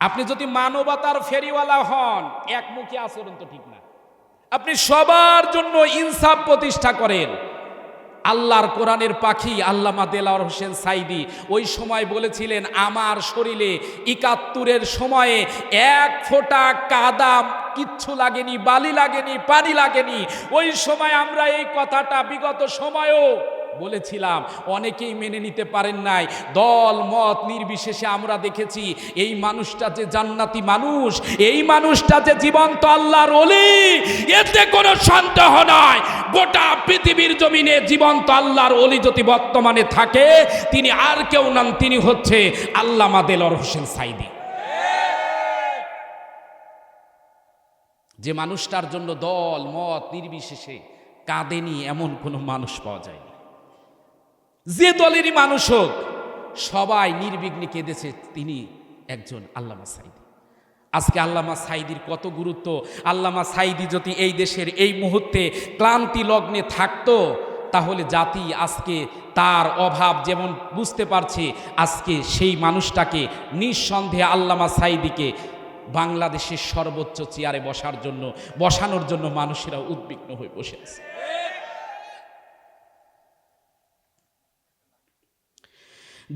আপনি যদি মানবতার ফেরিওয়ালা হন একমুখী আচরণ তো ঠিক না। আপনি সবার জন্য ইনসাফ প্রতিষ্ঠা করেন। আল্লাহর কোরআনের পাখি আল্লামা দেলাওয়ার হোসেন সাইদি ওই সময় বলেছিলেন, আমার শরীরে একাত্তরের সময়ে এক ফোঁটা কাদাম কিচ্ছু লাগেনি, বালি লাগেনি, পানি লাগেনি। ওই সময় আমরা এই কথাটা বিগত সময়েও বলেছিলাম, অনেকেই মেনে নিতে পারেন নাই। দল, মত নির্বিশেষে আমরা দেখেছি, এই মানুষটা যে জান্নাতি মানুষ, এই মানুষটা যে জীবন্ত আল্লাহর অলি এতে কোনো সন্দেহ নয় গোটা পৃথিবীর জমিনে জীবন্ত আল্লাহর অলি যদি বর্তমানে থাকে, তিনি আর কেউ নন, তিনি হচ্ছে আল্লামা দেলর হোসেন সাইদি। যে মানুষটার জন্য দল, মত নির্বিশেষে কাঁদেনি এমন কোনো মানুষ পাওয়া যায়নি। যে দলেরই মানুষ হোক, সবাই নির্বিঘ্নে কেঁদেছে তিনি একজন আল্লামা সাইদি। আজকে আল্লামা সাইদির কত গুরুত্ব। আল্লামা সাইদি যদি এই দেশের এই মুহূর্তে ক্লান্তি লগ্নে থাকতো, তাহলে জাতি আজকে তার অভাব যেমন বুঝতে পারছে, আজকে সেই মানুষটাকে নিঃসন্দেহে আল্লামা সাইদিকে বাংলাদেশের সর্বোচ্চ চেয়ারে বসার জন্য, বসানোর জন্য মানুষেরা উদ্বিগ্ন হয়ে বসে আছে।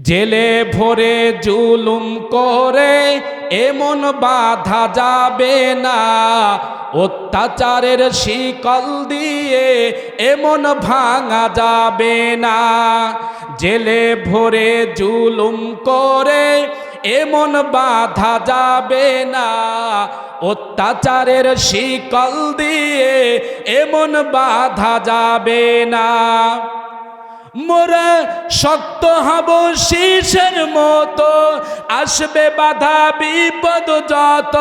জেলে ভরে জুলুম করে, এমন বাধা যাবে না। অত্যাচারের শিকল দিয়ে এমন ভাঙা যাবে না। জেলে ভরে জুলুম করে, এমন বাধা যাবে না। অত্যাচারের শিকল দিয়ে এমন বাধা যাবে না। মোরা শক্ত হব শীষের মতো। আসবে বাধা, বিপদ যত।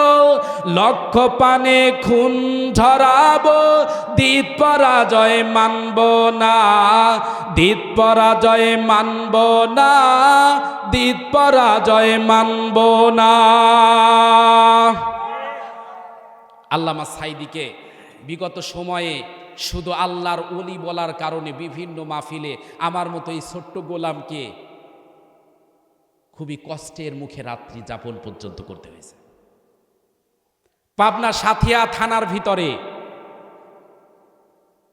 লক্ষ পানে খুন ঝরাবো, দিত পরাজয় মানব না। দিত পরাজয় মানব না। দিত পরাজয় মানব না। আল্লামা সাইদিকে বিগত সময়ে শুধু আল্লাহর অলি বলার কারণে বিভিন্ন মাহফিলে আমার মতো এই ছোট্ট গোলামকে খুবই কষ্টের মুখে রাত্রি যাপন পর্যন্ত করতে হয়েছে। পাবনা সাথিয়া থানার ভিতরে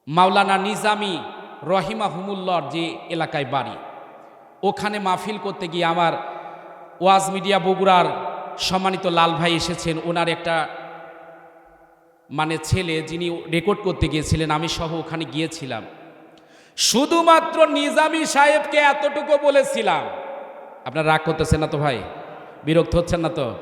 মাওলানা নিজামি রহিমা হুমুল্লর যে এলাকায় বাড়ি, ওখানে মাহফিল করতে গিয়ে আমার ওয়াজ মিডিয়া বগুড়ার সম্মানিত লাল ভাই এসেছেন। ওনার একটা মানে ছেলে যিনি রেকর্ড করতে গিয়েছিলেন, আমি সহ ওখানে গিয়েছিলাম। শুধুমাত্র নিজামি সাহেবকে এতটুকু বলেছিলাম। আপনার রাগ করতেছেন না তো ভাই? বিরক্ত হচ্ছেন না তো?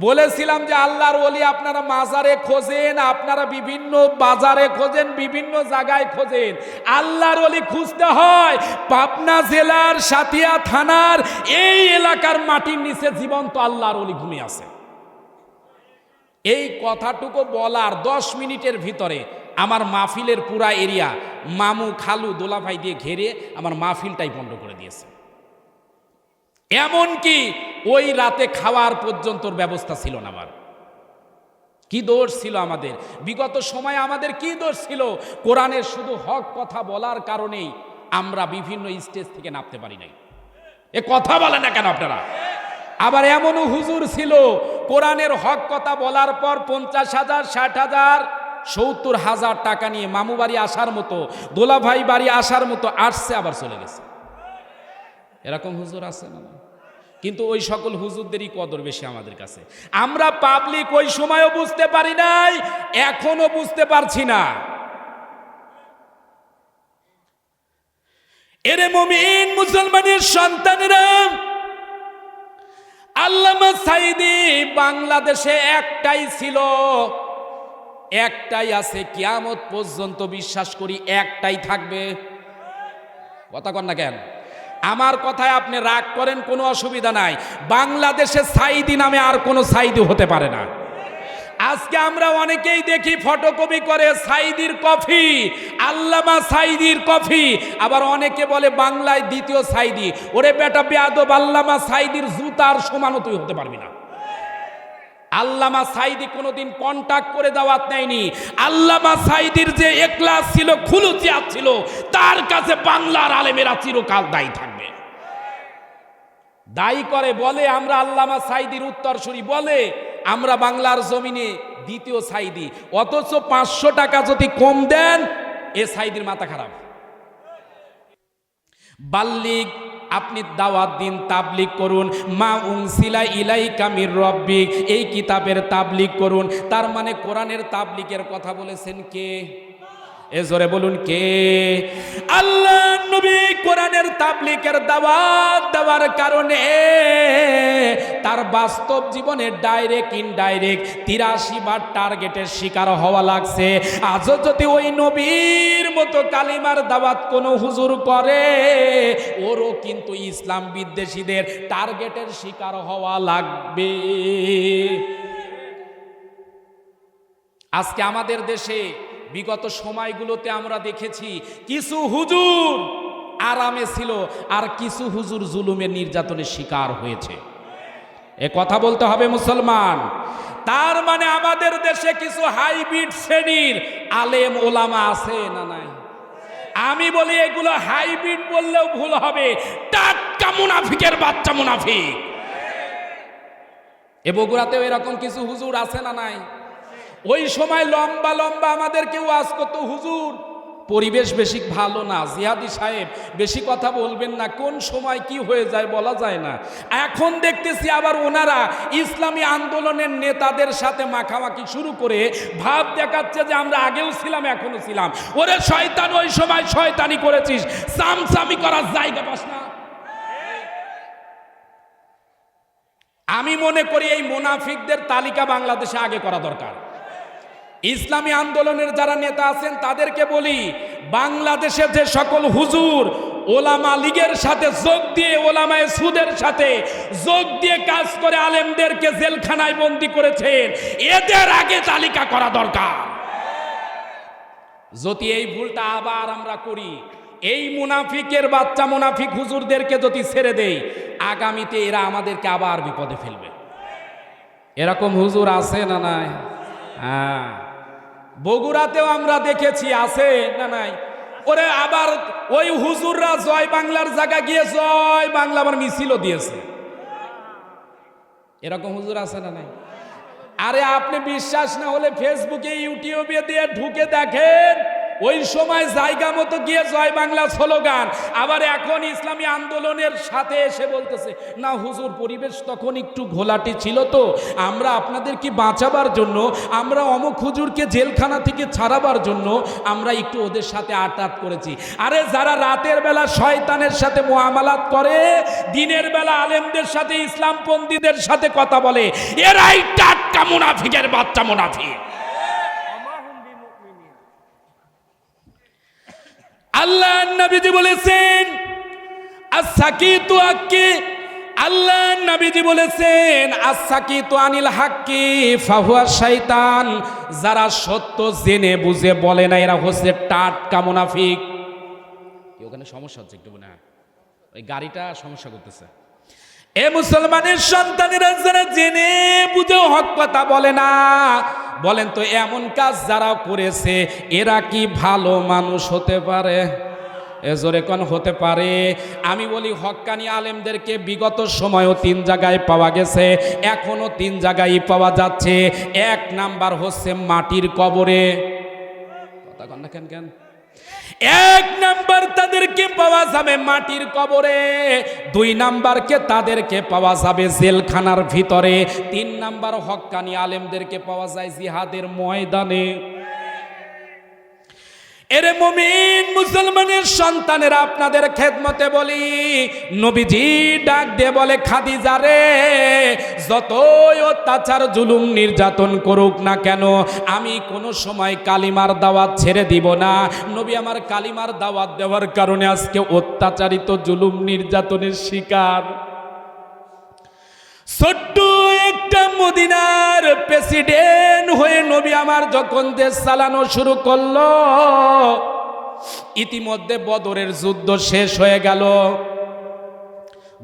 বলেছিলাম যে আল্লাহর ওলি আপনারা মাজারে খোঁজেন, আপনারা বিভিন্ন বাজারে খোঁজেন, বিভিন্ন জায়গায় খোঁজেন। আল্লাহর ওলি খুঁজতে হয়, পাবনা জেলার সাতিয়া থানার এই এলাকার মাটির নিচে জীবন্ত আল্লাহর ওলি ঘুমিয়ে আছে। এই কথাটুকু বলার দশ মিনিটের ভিতরে আমার মাহফিলের পুরা এরিয়া, মামু, খালু, দোলাভাই দিয়ে ঘেরে আমার মাহফিলটাই বন্ধ করে দিয়েছে। এমনকি ওই রাতে খাওয়ার পর্যন্ত ব্যবস্থা ছিল না আমার। কি দোষ ছিল আমাদের? বিগত সময়ে আমাদের কি দোষ ছিল? কোরআনের শুধু হক কথা বলার কারণেই আমরা বিভিন্ন স্টেজ থেকে নামতে পারি নাই। এ কথা বলে না কেন আপনারা? আবার এমনও হুজুর ছিল, কোরআনের হক কথা বলার পর পঞ্চাশ হাজার, ষাট হাজার, সত্তর হাজার টাকা নিয়ে মামু বাড়ি আসার মতো, দোলাভাই বাড়ি আসার মতো আসছে, আবার চলে গেছে। এরকম হুজুর আছে না কিন্তু ওই সকল হুজুরদেরই কদর বেশি আমাদের কাছে। আমরা পাবলিক ওই সময়ও বুঝতে পারি নাই এখনও বুঝতে পারছি না। এরে মমিন, মুসলমানের সন্তানেরা আল্লামা সাইদি বাংলাদেশে একটাই ছিল। একটাই আছে, কিয়ামত পর্যন্ত বিশ্বাস করি একটাই থাকবে। কথা কন না কেন? আমার কথায় আপনি রাগ করেন, কোনো অসুবিধা নাই। বাংলাদেশে সাইদি নামে আর কোনো সাইদি হতে পারে না। আজকে আমরা অনেকেই দেখি ফটোকপি করে সাইদির কফি, আল্লামা সাইদির কফি, আবার অনেকে বলে বাংলায় দ্বিতীয় সাইদি। ওরে বেটা বেয়াদব, আল্লামা সাইদির জুতার সমানও তুই হতে পারবি না। আল্লামা সাইদি কোনোদিন কন্টাক্ট করে দাওয়াত নেয়নি। আল্লামা সাইদির যে একলাস ছিল খুলুচিয়াত ছিল, তার কাছে বাংলার আলেমেরা চিরকাল দায়ী থাকবে। দায়ী করে, বলে আমরা আল্লামা সাইদির উত্তরসূরি, বলে আমরা বাংলার জমিনে দ্বিতীয় সাইদি। অথচ পাঁচশো টাকা যদি কম দেন, এ সাইদির মাথা খারাপ। বাল্লিক, আপনি দাওয়াত দিন, তাবলিক করুন। মা উংসিলা ইলাই কামির রব্বিক, এই কিতাবের তাবলিক করুন। তার মানে কোরআনের তাবলিকের কথা বলেছেন কে? এ জোরে বলুন কে? আল্লাহ নবী কোরআনের তাবলিকের দাওয়াত দেওয়ার কারণে তার বাস্তব জীবনে ডাইরেক্ট, ইনডাইরেক্ট তিরাশি বার টার্গেটের শিকার হওয়া লাগছে। আজও যদি ওই নবীর মতো কালিমার দাওয়াত কোনো হুজুর করে, ওরও কিন্তু ইসলাম বিদ্বেষীদের টার্গেটের শিকার হওয়া লাগবে। আজকে আমাদের দেশে বিগত সময়গুলোতে আমরা দেখেছি কিছু হুজুর আরামে ছিল আর কিছু হুজুর জুলুমের নির্যাতনের শিকার হয়েছে। এ কথা বলতে হবে মুসলমান। তার মানে আমাদের দেশে কিছু হাইব্রিড শ্রেণির আলেম ওলামা আছে না নাই? আমি বলি এগুলো হাইব্রিড বললেও ভুল হবে। টাটকা মুনাফিকের বাচ্চা মুনাফিক। এ বগুড়াতেও এরকম কিছু হুজুর আছে না নাই? ওই সময় লম্বা লম্বা আমাদেরকে ওয়াজ করতো, হুজুর, পরিবেশ বেশি ভালো না, জিহাদি সাহেব, বেশি কথা বলবেন না, কোন সময় কি হয়ে যায় বলা যায় না। এখন দেখতেছি আবার ওনারা ইসলামী আন্দোলনের নেতাদের সাথে মাখামাখি শুরু করে ভাব দেখাচ্ছে যে আমরা আগেও ছিলাম এখনও ছিলাম। ওরে শয়তান, ওই সময় শয়তানি করেছিস, সামসামি করার জায়গা পাস না। আমি মনে করি এই মুনাফিকদের তালিকা বাংলাদেশে আগে করা দরকার। ইসলামী আন্দোলনের যারা নেতা আছেন, তাদেরকে বলি, বাংলাদেশে যে সকল হুজুর ওলামা লীগের সাথে যোগ দিয়ে, ওলামায় সুদের সাথে যোগ দিয়ে কাজ করে আলেমদেরকে জেলখানায় বন্দি করেছেন, এদের আগে তালিকা করা দরকার। যদি এই ভুলটা আবার আমরা করি, এই মুনাফিকের বাচ্চা মুনাফিক হুজুরদেরকে যদি ছেড়ে দেই, আগামীতে এরা আমাদেরকে আবার বিপদে ফেলবে। এরকম হুজুর আছে না নাই? হ্যাঁ। বগুড়াতেও আমরা দেখেছি, আছে না নাই? ওরে আবার ওই হুজুররা জয় বাংলার জায়গা গিয়ে জয় বাংলা আবার মিছিলও দিয়েছে। এরকম হুজুর আছে না নাই? আরে আপনি বিশ্বাস না হলে ফেসবুকে ইউটিউবে দিয়ে ঢুকে দেখেন ওই সময় জায়গা মতো গিয়ে জয় বাংলা স্লোগান। আবার এখন ইসলামী আন্দোলনের সাথে এসে বলতেছে, না হুজুর, পরিবেশ তখন একটু ঘোলাটে ছিল তো। আমরা আপনাদের কি বাঁচাবার জন্য, আমরা অমুক হুজুরকে জেলখানা থেকে ছাড়াবার জন্য, আমরা একটু ওদের সাথে আটাত করেছি। আরে যারা রাতের বেলা শয়তানের সাথে মোয়ামালাত করে, দিনের বেলা আলেমদের সাথে ইসলামপন্থীদের সাথে কথা বলে, এরাই টাটকা মুনাফিকের বাচ্চা মুনাফিক। আল্লাহ নবীজি বলেছেন আসাকিতু আক্কি। আল্লাহ নবীজি বলেছেন আসাকিতু আনিল হাক্কি ফাহুয়া শয়তান যারা সত্য জেনে বুঝে বলে না, এরা হচ্ছে টাটকা মুনাফিক। ওখানে সমস্যা হচ্ছে একটু না ওই গাড়িটা সমস্যা করতেছে। এ মুসলমানের সন্তানেরা যারা জেনে বুঝে হক কথা বলে না। বলেন তো, এমন কাজ যারা করেছে, এরা কি ভালো মানুষ হতে পারে? জোরে কোন হতে পারে? আমি বলি হক্কানি আলেমদেরকে বিগত সময়ও তিন জায়গায় পাওয়া গেছে এখনও তিন জায়গায় পাওয়া যাচ্ছে। এক নাম্বার হচ্ছে মাটির কবরে। কথা কেন কেন? এক নাম্বার তাদেরকে পাওয়া যাবে মাটির কবরে, দুই নাম্বারকে তাদেরকে পাওয়া যাবে জেলখানার ভিতরে, তিন নাম্বার হক্কানি আলেমদেরকে পাওয়া যায় জিহাদের ময়দানে। এরে মমিন মুসলমানের সন্তানেরা আপনাদের খেদমতে বলি, নবীজি ডাক দিয়ে বলে, খাদিজা রে, যতই অত্যাচার, জুলুম, নির্যাতন করুক না কেন, আমি কোনো সময় কালিমার দাওয়াত ছেড়ে দিব না। নবী আমার কালিমার দাওয়াত দেওয়ার কারণে আজকে অত্যাচারিত, জুলুম, নির্যাতনের শিকার। ছোট্ট একটা মদিনার প্রেসিডেন্ট হয়ে নবী আমার যখন দেশ চালানো শুরু করল, ইতিমধ্যে বদরের যুদ্ধ শেষ হয়ে গেল।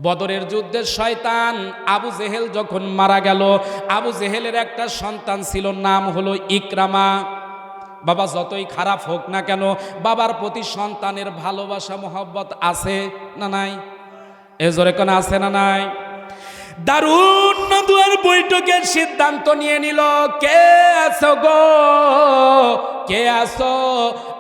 বদরের যুদ্ধের শয়তান আবু জেহেল যখন মারা গেল, আবু জেহেলের একটা সন্তান ছিল, নাম হলো ইকরামা। বাবা যতই খারাপ হোক না কেন, বাবার প্রতি সন্তানের ভালোবাসা, মহব্বত আছে না নাই? এ জোরে কোন আছে না নাই? দারুণ নদুয়ার বৈঠকের সিদ্ধান্ত নিয়ে নিল কে আছো গো? কে আছো?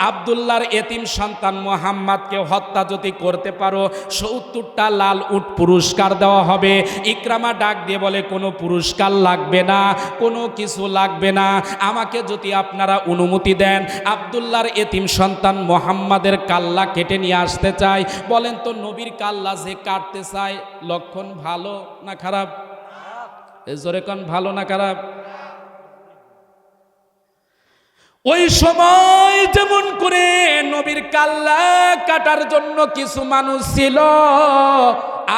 আবদুল্লাহর এতিম সন্তান মোহাম্মদকে হত্যা যদি করতে পারো, সত্তরটা লাল উট পুরস্কার দেওয়া হবে। ইকরামা ডাক দিয়ে বলে, কোনো পুরস্কার লাগবে না, কোনো কিছু লাগবে না। আমাকে যদি আপনারা অনুমতি দেন, আবদুল্লাহর এতিম সন্তান মোহাম্মদের কাল্লা কেটে নিয়ে আসতে চাই। বলেন তো, নবীর কাল্লা যে কাটতে চায়, লক্ষণ ভালো না খারাপ? এ জোরে কন, ভালো না খারাপ? ওই সময় যেমন করে নবীর কাল্লা কাটার জন্য কিছু মানুষ ছিল,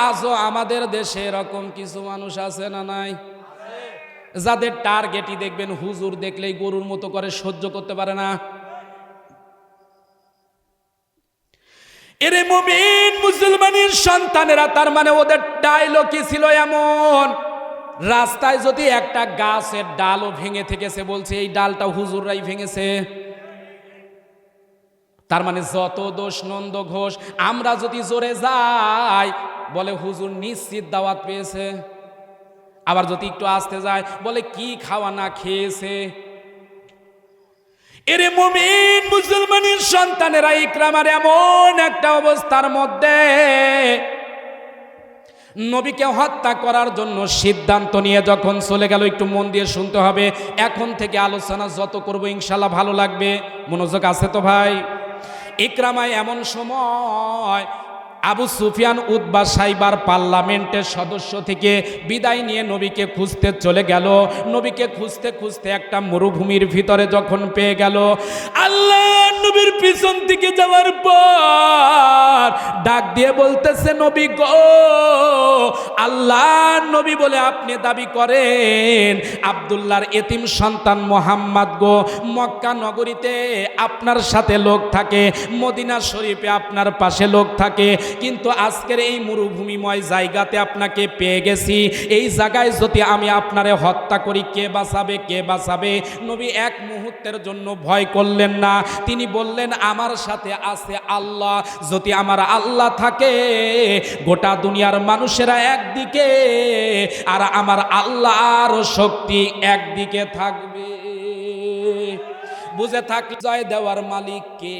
আজও আমাদের দেশে এরকম কিছু মানুষ আছে না নাই? যাদের টার্গেটই দেখবেন, হুজুর দেখলেই গরুর মতো করে সহ্য করতে পারে না। এরে মুমিন মুসলমানের সন্তানেরা, তার মানে ওদের ডায়লগই ছিল এমন রাস্তায় যদি একটা গাছের ডালও ভেঙে থেকেছে, বলছে, এই ডালটা হুজুররাই ভেঙেছে। তার মানে যত দোষ নন্দ ঘোষ, আমরা যদি জোরে যাই, বলে হুজুর নিশ্চিত দাওয়াত পেয়েছে। আবার যদি একটু আসতে যায়, বলে, কি খাওয়া না খেয়েছে? এরে মুমিন, মুসলমানের সন্তানেরা, ইকরামার এমন একটা অবস্থার মধ্যে নবীকে হত্যা করার জন্য সিদ্ধান্ত নিয়ে যখন চলে গেল, একটু মন দিয়ে শুনতে হবে। এখন থেকে আলোচনা যত করব ইনশাল্লাহ ভালো লাগবে। মনোযোগ আছে তো ভাই? ইকরামায় এমন সময় আবু সুফিয়ান উদ্বা সাইবার পার্লামেন্টের সদস্য থেকে বিদায় নিয়ে নবীকে খুঁজতে চলে গেল। নবীকে খুঁজতে খুঁজতে একটা মরুভূমির ভিতরে যখন পেয়ে গেল, আল্লাহ নবীর পিছন থেকে যাওয়ার পর ডাক দিয়ে বলতেছে, নবী গো, আল্লাহ নবী বলে আপনি দাবি করেন। আবদুল্লাহর এতিম সন্তান মোহাম্মদ গো, মক্কা নগরীতে আপনার সাথে লোক থাকে, মদিনা শরীফে আপনার পাশে লোক থাকে। কিন্তু আজকের এই মরুভূমিময় জায়গাতে আপনাকে পেয়ে গেছি। এই জায়গায় যদি আমি আপনারে হত্যা করি, কে বাঁচাবে কে বাঁচাবে? নবী এক মুহূর্তের জন্য ভয় করলেন না। তিনি বললেন, আমার সাথে আছে আল্লাহ। যদি আমার আল্লাহ থাকে, গোটা দুনিয়ার মানুষেরা একদিকে, আর আমার আল্লাহর শক্তি একদিকে থাকবে। বুঝে থাকলে জয় দেওয়ার মালিক কে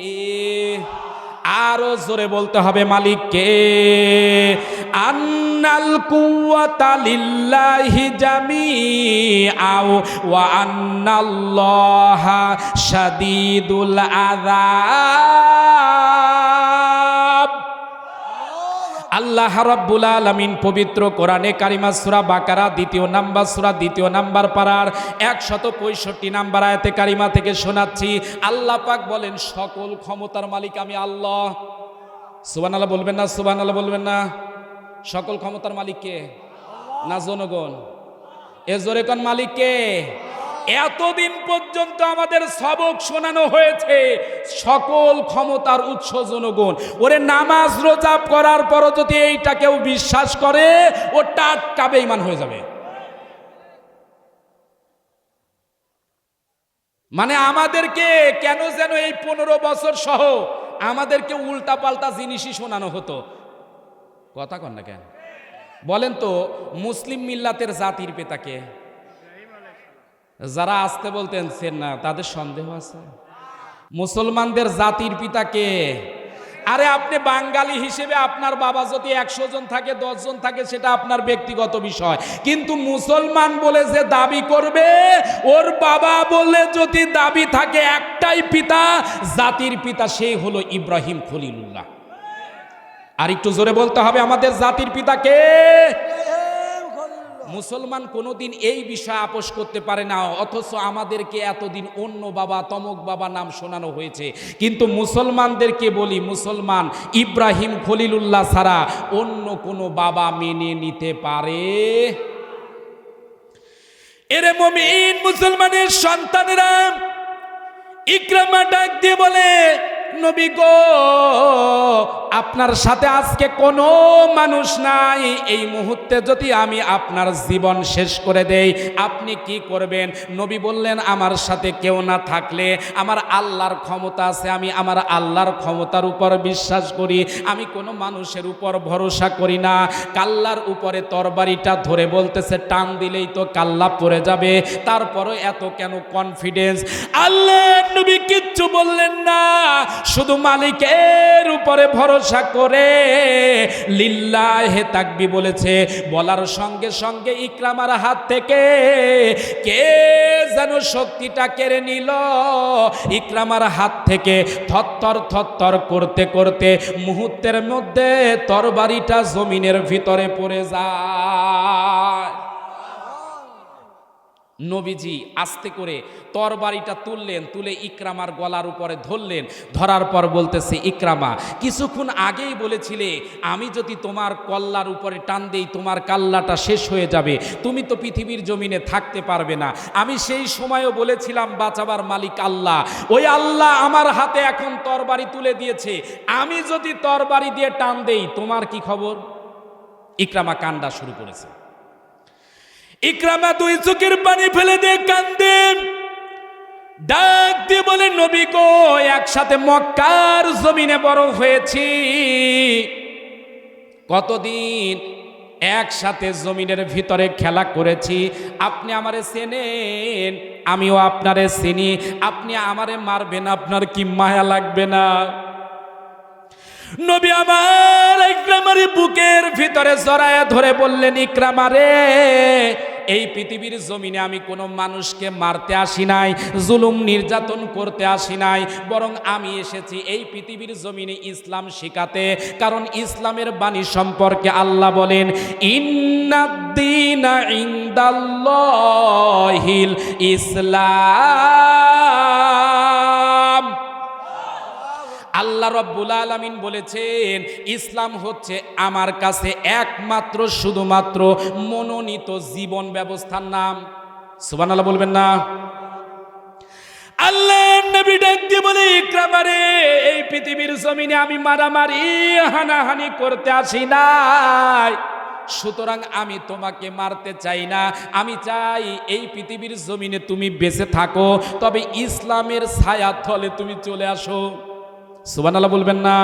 আরও জোরে বলতে হবে মালিককে। আন্নাল কুয়াতা লিল্লাহি জামিআও ওয়া আন্নাল্লাহা শাদীদুল আযাব। আল্লাহ রাব্বুল আলামিন পবিত্র কোরআনে কারিমা সূরা বাকারা, দ্বিতীয় নাম্বার সূরা, দ্বিতীয় নাম্বার পারার একশত পঁয়ষট্টি নাম্বার আয়াতে কারিমা থেকে শোনাচ্ছি। আল্লাহ পাক বলেন, সকল ক্ষমতার মালিক আমি আল্লাহ। সুবান আল্লাহ বলবেন না সুবান আল্লাহ বলবেন না। সকল ক্ষমতার মালিক কে? না জনগণ। এ জোরে কোন মালিক কে? এতদিন পর্যন্ত আমাদের সবক শোনানো হয়েছে সকল ক্ষমতার উৎস জনগণ। ওরে নামাজ রোজা করার পরও যদি এইটা কেউ বিশ্বাস করে, ও টাটকা বেঈমান হয়ে যাবে। মানে আমাদেরকে কেন যেন এই পনেরো বছর সহ আমাদেরকে উল্টা পাল্টা জিনিসই শোনানো হতো। কথা কন না কেন? বলেন তো, মুসলিম মিল্লাতের জাতির পেতাকে। যারা আসতে বলতেন, সেন না, তাদের সন্দেহ আছে। মুসলমানদের জাতির পিতাকে আরে আপনি বাঙালি হিসেবে আপনার বাবা যদি একশো জন থাকে জন থাকে, সেটা আপনার ব্যক্তিগত বিষয়। কিন্তু মুসলমান বলে যে দাবি করবে, ওর বাবা বলে যদি দাবি থাকে একটাই পিতা, জাতির পিতা সেই হলো ইব্রাহিম খলিলুল্লাহ। আর একটু জোরে বলতে হবে, আমাদের জাতির পিতাকে মুসলমান কোনোদিন এই বিষয়ে আপোষ করতে পারে না, অথচ আমাদেরকে এতদিন অন্য বাবা, তমক বাবা নাম শোনানো হয়েছে। কিন্তু মুসলমানদেরকে বলি, মুসলমান, ইব্রাহিম খলিলুল্লাহ ছাড়া অন্য কোনো বাবা মেনে নিতে পারে? এরে মমিন, মুসলমানের সন্তানেরা, ইকরামা ডাক দিয়ে বলে নবী গো, আপনার সাথে আজকে কোনো মানুষ নাই। এই মুহূর্তে যদি আমি আপনার জীবন শেষ করে দেই, আপনি কি করবেন? নবী বললেন, আমার সাথে কেউ না থাকলে আমার আল্লাহর ক্ষমতা আছে, আমি আমার আল্লাহর ক্ষমতার উপর বিশ্বাস করি। আমি কোনো মানুষের উপর ভরসা করি না। কাল্লার উপরে তরবারিটা ধরে বলতেছে, টান দিলেই তো কাল্লা পড়ে যাবে। তারপরও এত কেন কনফিডেন্স আল্লাহ নবী কিচ্ছু বললেন না। শুধু মালিকের উপরে ভরসা করে লিল্লাহে তাকবি বলেছে। বলার সঙ্গে সঙ্গে ইকরামার হাত থেকে কে যেন শক্তিটা কেড়ে নিল? ইকরামার হাত থেকে থরথর থরথর করতে করতে মুহূর্তের মধ্যে তরবারিটা জমিনের ভিতরে পড়ে যায়। নবীজি আস্তে করে তরবারিটা তুললেন, তুলে ইকরামার গলার উপরে ধরলেন। ধরার পর বলতেছে, ইকরামা, কিছুক্ষণ আগেই বলেছিলে, আমি যদি তোমার কল্লার উপরে টান দেই, তোমার কাল্লাটা শেষ হয়ে যাবে। তুমি তো পৃথিবীর জমিনে থাকতে পারবে না। আমি সেই সময়ও বলেছিলাম, বাঁচাবার মালিক আল্লাহ। ওই আল্লাহ আমার হাতে এখন তরবারি তুলে দিয়েছে। আমি যদি তরবারি দিয়ে টান দেই, তোমার কি খবর? ইকরামা কান্দা শুরু করেছে। ইকরামা দুই চোখের পানি ফেলে দিয়ে কান্দে। ডাক দিয়ে বলে, নবী গো, একসাথে মক্কার জমিনে বড় হয়েছি। কতদিন একসাথে জমিনের ভিতরে খেলা করেছি? আপনি আমারে চেনেন, আমিও আপনারে চিনি। আপনি আমারে মারবেন, আপনার কি মায়া লাগবে না? নবী আমার ইকরামারি বুকের ভিতরে জড়ায় ধরে বললেন ইকরামারে এই পৃথিবীর জমিনে আমি কোনো মানুষকে মারতে আসি নাই, জুলুম নির্যাতন করতে আসি নাই, বরং আমি এসেছি এই পৃথিবীর জমিনে ইসলাম শিখাতে, কারণ ইসলামের বাণী সম্পর্কে আল্লাহ বলেন ইন্নাদ্দিন ইন্দাল্লাহিল ইসলাম। আল্লাহ রব্বুল আলমিন বলেছেন, ইসলাম হচ্ছে আমার কাছে একমাত্র, শুধুমাত্র মনোনীত জীবন ব্যবস্থার নাম। সুবান আল্লাহ বলবেন না। আল্লাহ নবী ডাক দিয়ে বলে ইকরামারে এই পৃথিবীর জমিনে আমি মারামারি, হানাহানি করতে আসি নাই। সুতরাং আমি তোমাকে মারতে চাই না। আমি চাই এই পৃথিবীর জমিনে তুমি বেঁচে থাকো, তবে ইসলামের ছায়া তলে তুমি চলে আসো। সুবান আল্লাহ বলবেন না।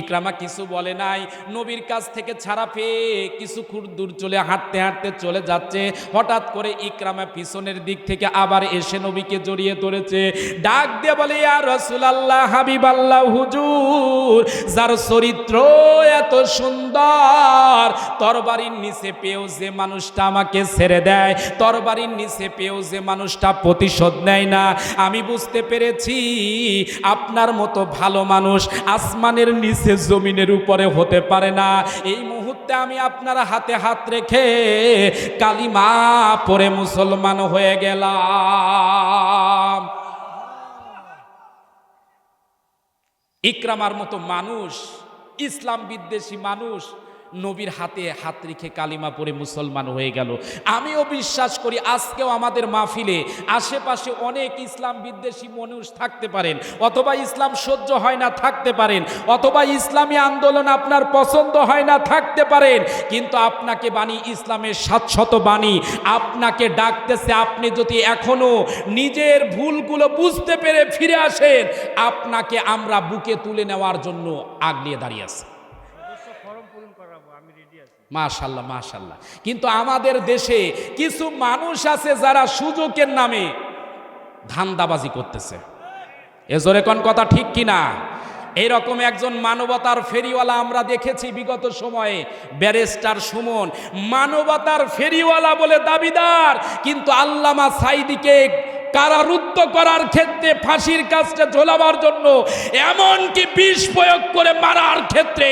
ইকরামা কিছু বলে নাই, নবীর কাছ থেকে ছাড়া পেয়ে কিছু খুর দূর চলে হাঁটতে হাঁটতে চলে যাচ্ছে। হঠাৎ করে ইকরামা পিছনের দিক থেকে আবার এসে নবীকে জড়িয়ে ধরেছে। ডাক দিয়ে বলে আর রসুল আল্লাহ হাবিব আল্লাহ হুজুর, যার চরিত্র এত সুন্দর, তরবারির নিচে পেয়েও যে মানুষটা আমাকে ছেড়ে দেয়, তরবারির নিচে পেয়েও যে মানুষটা প্রতিশোধ নেয় না, আমি বুঝতে পেরেছি আপনার মতো ভালো মানুষ আসমানের নিচে জমিনের উপরে হতে পারে না। এই মুহূর্তে আমি আপনার হাতে হাত রেখে কালিমা পরে মুসলমান হয়ে গেলাম। ইকরামার মতো মানুষ, ইসলাম বিদ্বেষী মানুষ নবীর হাতে হাত রেখে কালিমা পরে মুসলমান হয়ে গেল। আমিও বিশ্বাস করি আজকেও আমাদের মাহফিলে আশেপাশে অনেক ইসলাম বিদ্বেষী মানুষ থাকতে পারেন, অথবা ইসলাম সহ্য হয় না থাকতে পারেন, অথবা ইসলামী আন্দোলন আপনার পছন্দ হয় না থাকতে পারেন, কিন্তু আপনাকে বাণী, ইসলামের সাতশত বাণী আপনাকে ডাকতেছে, আপনি যদি এখনও নিজের ভুলগুলো বুঝতে পেরে ফিরে আসেন, আপনাকে আমরা বুকে তুলে নেওয়ার জন্য আগলিয়ে দাঁড়িয়ে আছি। মাশাল্লাহ মাশাল্লাহ। কিন্তু আমাদের দেশে কিছু মানুষ আছে যারা সুযোগের নামে ধান্দাবাজি করতেছে। এ জোরে কথা ঠিক কিনা? এইরকম একজন মানবতার ফেরিওয়ালা আমরা দেখেছি বিগত সময়ে, ব্যারিস্টার সুমন। মানবতার ফেরিওয়ালা বলে দাবিদার, কিন্তু আল্লামা সাইদিকে কারারুদ্ধ করার ক্ষেত্রে, ফাঁসির কাজটা ঝোলাবার জন্য এমনকি বিষ প্রয়োগ করে মারার ক্ষেত্রে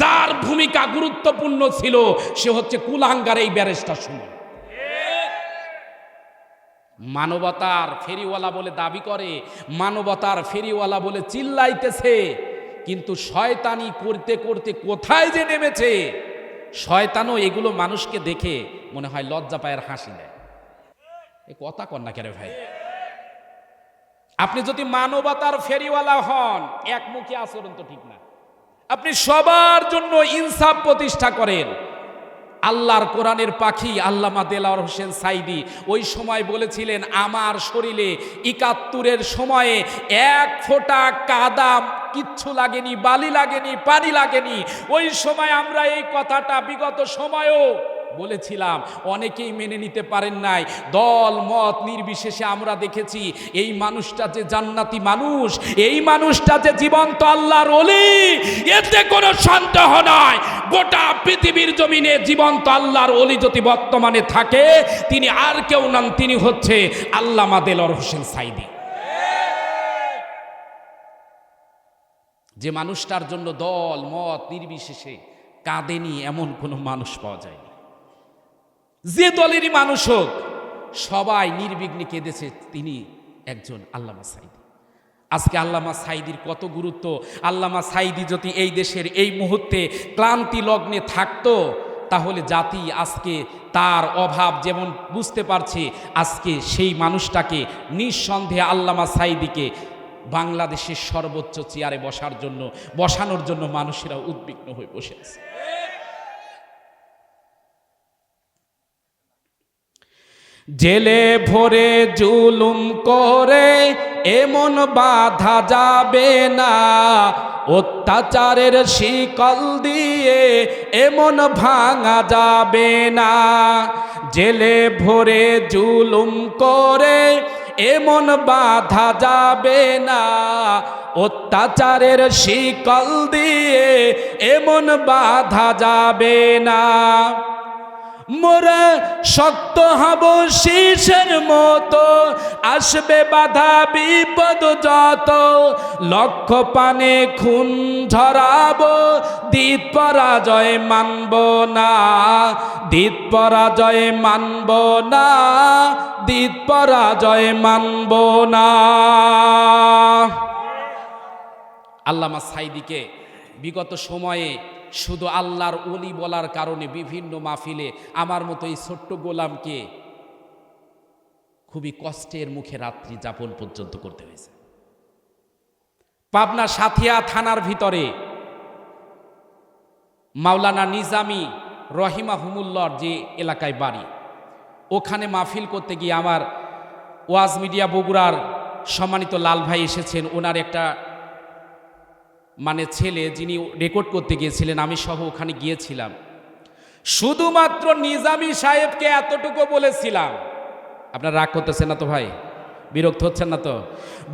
যার ভূমিকা গুরুত্বপূর্ণ ছিল, সে হচ্ছে কুলাঙ্গার এই ব্যারেস্টার সুমন। মানবতার ফেরিওয়ালা বলে দাবি করে, মানবতার ফেরিওয়ালা বলে চিল্লাইতেছে, কিন্তু শয়তানি করতে করতে কোথায় যে নেমেছে, শয়তানও এগুলো মানুষকে দেখে মনে হয় লজ্জা পায়ের হাসি দেয় এ কথা না কেন ভাই? আপনি যদি মানবতার ফেরিওয়ালা হন একমুখী আচরণ তো ঠিক না। আপনি সবার জন্য ইনসাফ প্রতিষ্ঠা করেন। আল্লাহর কোরআনের পাখি আল্লামা দেলাওয়ার হোসেন সাইদি ওই সময় বলেছিলেন, আমার শরীরে একাত্তরের সময়ে এক ফোঁটা কাদাম কিচ্ছু লাগেনি, বালি লাগেনি, পানি লাগেনি। ওই সময় আমরা এই কথাটা বিগত সময়েও বলেছিলাম, অনেকেই মেনে নিতে পারেন নাই। দল, মত নির্বিশেষে আমরা দেখেছি, এই মানুষটা যে জান্নাতি মানুষ, এই মানুষটা যে জীবন্ত আল্লাহর অলি এতে কোনো সন্দেহ নয় গোটা পৃথিবীর জমিনে জীবন্ত আল্লাহর অলি যদি বর্তমানে থাকে, তিনি আর কেউ নন, তিনি হচ্ছে আল্লামা দেলর হোসেন সাইদি। যে মানুষটার জন্য দল, মত নির্বিশেষে কাঁদেনি এমন কোনো মানুষ পাওয়া যায়নি। যে দলেরই মানুষ হোক, সবাই নির্বিঘ্নে কেঁদেছে তিনি একজন আল্লামা সাইদি। আজকে আল্লামা সাইদির কত গুরুত্ব। আল্লামা সাইদি যদি এই দেশের এই মুহূর্তে ক্লান্তি লগ্নে থাকতো, তাহলে জাতি আজকে তার অভাব যেমন বুঝতে পারছে, আজকে সেই মানুষটাকে নিঃসন্দেহে আল্লামা সাইদিকে বাংলাদেশের সর্বোচ্চ চেয়ারে বসার জন্য, বসানোর জন্য মানুষেরা উদ্বিগ্ন হয়ে বসে আছে। জেলে ভরে জুলুম করে, এমন বাধা যাবে না। অত্যাচারের শিকল দিয়ে এমন ভাঙা যাবে না। জেলে ভরে জুলুম করে, এমন বাধা যাবে না। অত্যাচারের শিকল দিয়ে এমন বাধা যাবে না। মোরা শক্ত হব শীষের মতো। আসবে বাধা, বিপদ যত। লক্ষ পানে খুন ঝরাব, দিত পরাজয় মানব না। দিত পরাজয় মানব না, দিত পরাজয় মানব না। আল্লামা সাইদিকে বিগত সময়ে শুধু আল্লাহর অলি বলার কারণে বিভিন্ন মাহফিলে আমার মতো এই ছোট্ট গোলামকে খুবই কষ্টের মুখে রাত্রি যাপন পর্যন্ত করতে হয়েছে। পাবনা সাথিয়া থানার ভিতরে মাওলানা নিজামি রহিমা হুমুল্লর যে এলাকায় বাড়ি, ওখানে মাহফিল করতে গিয়ে আমার ওয়াজ মিডিয়া বগুড়ার সম্মানিত লাল ভাই এসেছেন, ওনার একটা মানে ছেলে যিনি রেকর্ড করতে গিয়েছিলেন, আমি সহ ওখানে গিয়েছিলাম। শুধুমাত্র নিজামি সাহেবকে এতটুকু বলেছিলাম। আপনারা রাগ করতেছেন না তো ভাই? বিরক্ত হচ্ছেন না তো?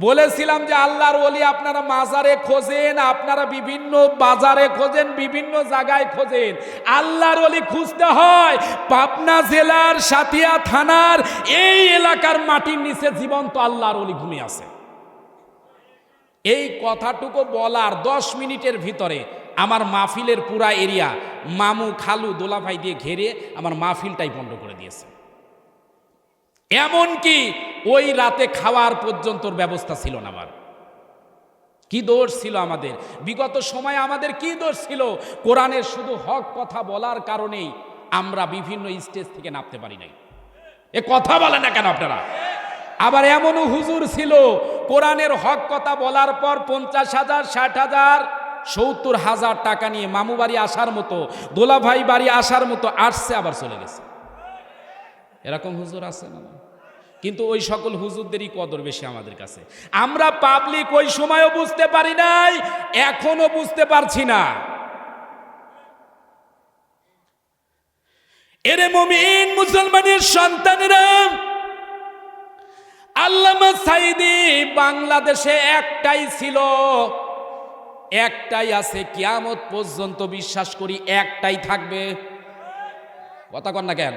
বলেছিলাম যে আল্লাহর ওলি আপনারা মাজারে খোঁজেন, আপনারা বিভিন্ন বাজারে খোঁজেন, বিভিন্ন জায়গায় খোঁজেন। আল্লাহর ওলি খুঁজতে হয়, পাবনা জেলার সাথিয়া থানার এই এলাকার মাটির নিচে জীবন্ত আল্লাহর ওলি ঘুমিয়ে আছে। এই কথাটুকু বলার দশ মিনিটের ভিতরে আমার মাহফিলের পুরা এরিয়া, মামু, খালু, দোলাভাই দিয়ে ঘেরে আমার মাহফিলটাই বন্ধ করে দিয়েছে। এমনকি ওই রাতে খাওয়ার পর্যন্তর ব্যবস্থা ছিল না আমার। কি দোষ ছিল আমাদের? বিগত সময়ে আমাদের কি দোষ ছিল? কোরআনের শুধু হক কথা বলার কারণেই আমরা বিভিন্ন স্টেজ থেকে নামতে পারি নাই। এ কথা বলে না কেন আপনারা? আবার এমনও হুজুর ছিল কোরআনের হক কথা বলার পর পঞ্চাশ হাজার, ষাট হাজার, সত্তর হাজার টাকা নিয়ে মামু বাড়ি আসার মতো, দোলাভাই বাড়ি আসার মতো আসছে, আবার চলে গেছে। এরকম হুজুর আছে না কিন্তু ওই সকল হুজুরদেরই কদর বেশি আমাদের কাছে। আমরা পাবলিক ওই সময়ও বুঝতে পারি নাই এখনও বুঝতে পারছি না। এরে মমিন মুসলমানের সন্তানেরা আল্লামা সাইদি বাংলাদেশে একটাই ছিল। একটাই আছে, কিয়ামত পর্যন্ত বিশ্বাস করি একটাই থাকবে। কথা কন না কেন?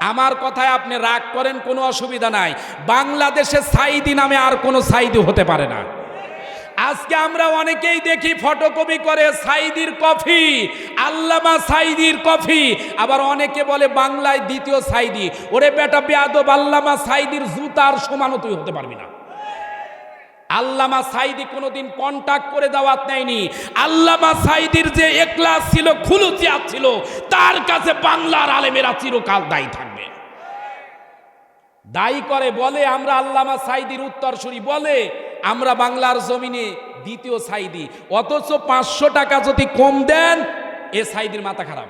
আমার কথায় আপনি রাগ করেন, কোনো অসুবিধা নাই। বাংলাদেশে সাইদি নামে আর কোনো সাইদি হতে পারে না। আজকে আমরা অনেকেই দেখি ফটোকপি করে সাইদির কফি, আল্লামা সাইদির কফি, আবার অনেকে বলে বাংলায় দ্বিতীয় সাইদি ওরে বেটা বেয়াদব, আল্লামা সাইদির জুতার সমানও তুই হতে পারবি না। আল্লামা সাইদি কোনোদিন কন্টাক্ট করে দাওয়াত নেয়নি। আল্লামা সাইদির যে একলাস ছিল, খুলুচিয়াত ছিল, তার কাছে বাংলার আলেমেরা চিরকাল দায়ী থাকবে। দায়ী করে, বলে আমরা আল্লামা সাইদির উত্তরসূরি, বলে আমরা বাংলার জমিনে দ্বিতীয় সাইদি অথচ পাঁচশো টাকা যদি কম দেন, এ সাইদির মাথা খারাপ।